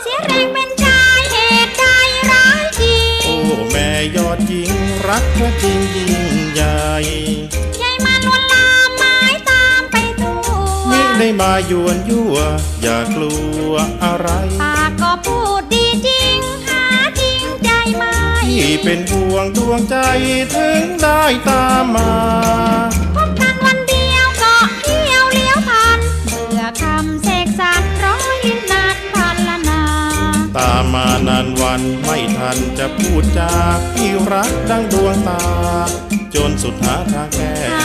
เสียแรงเป็นชายเหตุใจร้ายจริงโอ้แม่ยอดหญิงรักเธอจริงยิ่งใหญ่ใหญ่มาลวนลามหมายตามไปทั่วมิได้มายวนยั่ว อย่ากลัวอะไร ปากก็พูดดี เป็นห่วงดวงใจถึงได้ตามมาพบกันวันเดียวก็เที่ยวเลี้ยวพันเบื่อคำเสกสรรร้อยลิ้นนานพันละนา ตามมานานวันไม่ทันจะพูดจาที่รักดังดวงตา จนสุดหาทางแก้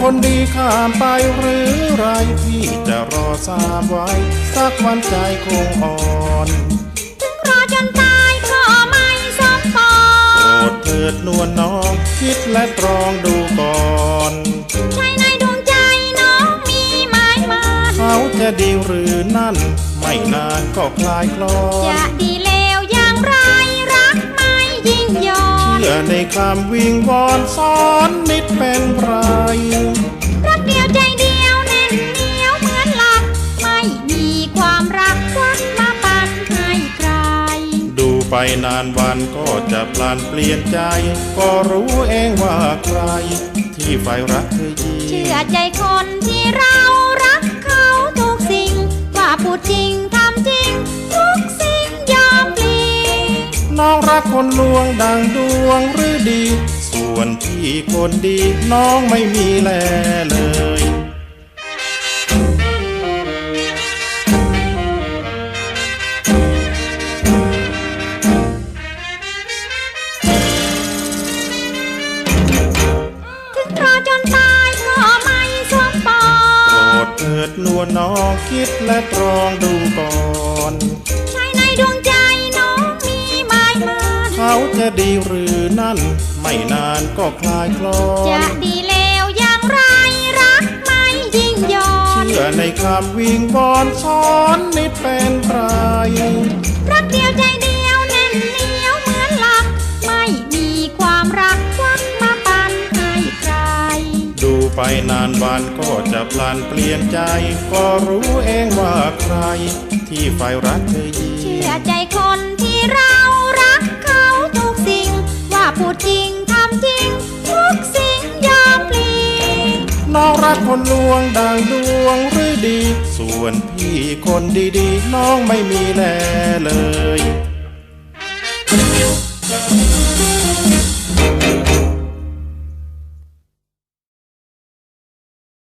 คนดีข้ามไปหรือไรพี่จะรอทราบไว้ สักวันใจคงอ่อนถึงรอจนตายก็ไม่สมปอโปรงดเถิดนวลน้อง คิดและตรองดูก่อนใช่ในดวงใจน้องมีหมายมันเขาจะดีหรือนั่น ไม่นานก็คลายคลอจะนดี อนเชื่อในคำวิงวอนสอนนิดเป็นไรรักเดียวใจเดียวแน่นเหนียวเหมือนหลัก ไม่มีความรักควักมาปันให้ใคร ดูไปนานวันก็จะพลันเปลี่ยนใจ ก็รู้เองว่าใคร ที่ไฟรักเธอยิ่เชื่งอใจคนที่เรารักเขาทุกสิ่งว่าพูดจริงทำจริง คนลวงดังดวงหรือดี ส่วนพี่คนดีน้องไม่มีแลเลยถึงรอจนตายก็ไม่สมปอโปรงดเถิดนวลน้องคิดและตรองดูก่อนใช่ใน จะดีหรือนั่น ไม่นานก็คลายคลอจะนดีเลวอย่างไรรักไม่ยิ่งยอนเชื่อในคำวิงวอนสอนนิดเป็นไรรักเดียวใจเดียวแน่นเหนียวเหมือนหลัก ไม่มีความรักควักมาปันให้ใคร ดูไปนานวันก็จะพลันเปลี่ยนใจ ก็รู้เองว่าใคร ที่ไฟรักเธอยิ่เชื่งอใจคน น้องรักคนลวงดังดวงหรือดี ส่วนพี่คนดีๆ น้องไม่มีแลเลย